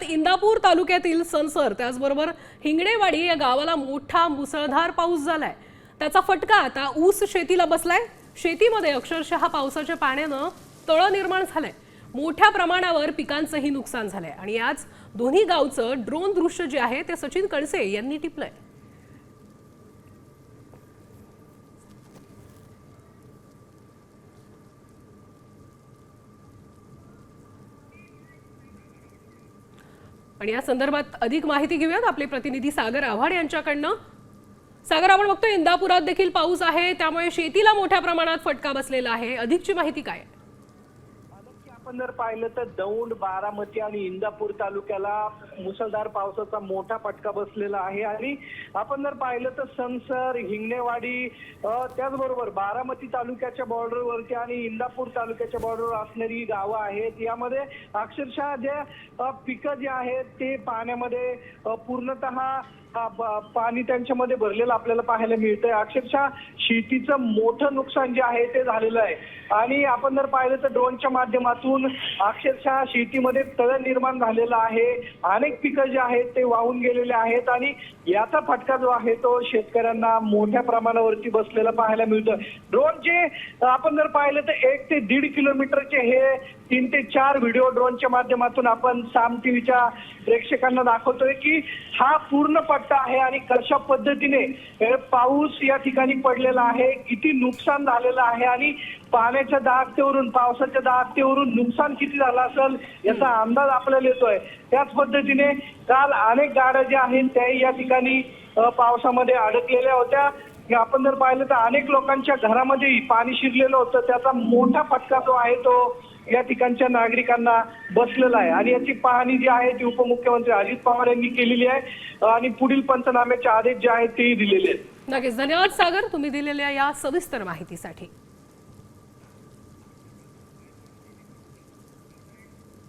जिल्ह्यात इंदापूर तालुक्यातील सनसर त्याचबरोबर हिंगणेवाडी या गावाला मोठा मुसळधार पाऊस झालाय. त्याचा फटका आता ऊस शेतीला बसलाय. शेतीमध्ये अक्षरशः पावसाच्या पाण्यानं तळं निर्माण झालंय. मोठ्या प्रमाणावर पिकांचंही नुकसान झालंय. आणि आज दोन्ही गावचं ड्रोन दृश्य जे आहे ते सचिन कळसे यांनी टिपलंय. आणि या संदर्भात अधिक माहिती घेऊयात. आपले प्रतिनिधी सागर आव्हाड यांच्याकडनं. सागर आपण बघतो इंदापुरात देखील पाऊस आहे. त्यामुळे शेतीला मोठ्या प्रमाणात फटका बसलेला आहे. अधिकची माहिती काय आहे? आपण जर पाहिलं तर दौंड बारामती आणि इंदापूर तालुक्याला मुसळधार पावसाचा मोठा फटका बसलेला आहे. आणि आपण जर पाहिलं तर संसर हिंगणेवाडी त्याचबरोबर बारामती तालुक्याच्या बॉर्डरवरती आणि इंदापूर तालुक्याच्या बॉर्डरवर असणारी गावं आहेत. यामध्ये अक्षरशः जे पिकं जे आहेत ते पाण्यामध्ये पूर्णत पूर्णतः पाणी त्यांच्यामध्ये भरलेलं आपल्याला पाहायला मिळतंय. अक्षरशः शेतीचं मोठं नुकसान जे आहे ते झालेलं आहे. आणि आपण जर पाहिलं तर ड्रोनच्या माध्यमातून अक्षरशः शेतीमध्ये तळ निर्माण झालेलं आहे. अनेक पिकं जे आहेत ते वाहून गेलेले आहेत आणि याचा फटका जो आहे तो शेतकऱ्यांना मोठ्या प्रमाणावरती बसलेला पाहायला मिळतो ड्रोनचे आपण जर पाहिलं तर एक ते दीड किलोमीटरचे हे तीन ते चार व्हिडिओ ड्रोनच्या माध्यमातून आपण साम टीव्हीच्या प्रेक्षकांना दाखवतोय की हा पूर्ण पट्टा आहे आणि कशा पद्धतीने पाऊस या ठिकाणी पडलेला आहे किती नुकसान झालेलं आहे आणि पाण्याच्या दाहतेवरून पावसाच्या दाहतेवरून नुकसान किती झालं असेल याचा अंदाज आपल्याला येतोय. त्याच पद्धतीने काल अनेक गाड्या ज्या आहेत त्याही या ठिकाणी पावसामध्ये अडकलेल्या होत्या. आपण जर पाहिलं तर अनेक लोकांच्या घरामध्ये पाणी शिरलेलं होतं. त्याचा मोठा फटका जो आहे तो या ठिकाणच्या नागरिकांना बसलेला आहे. आणि याची पाहणी जी आहे ती उपमुख्यमंत्री अजित पवार यांनी केलेली आहे. आणि पुढील पंचनाम्याचे आदेश जे आहेत तेही दिलेले आहेत. नक्कीच. धन्यवाद सागर. तुम्ही दिलेल्या या सविस्तर माहितीसाठी.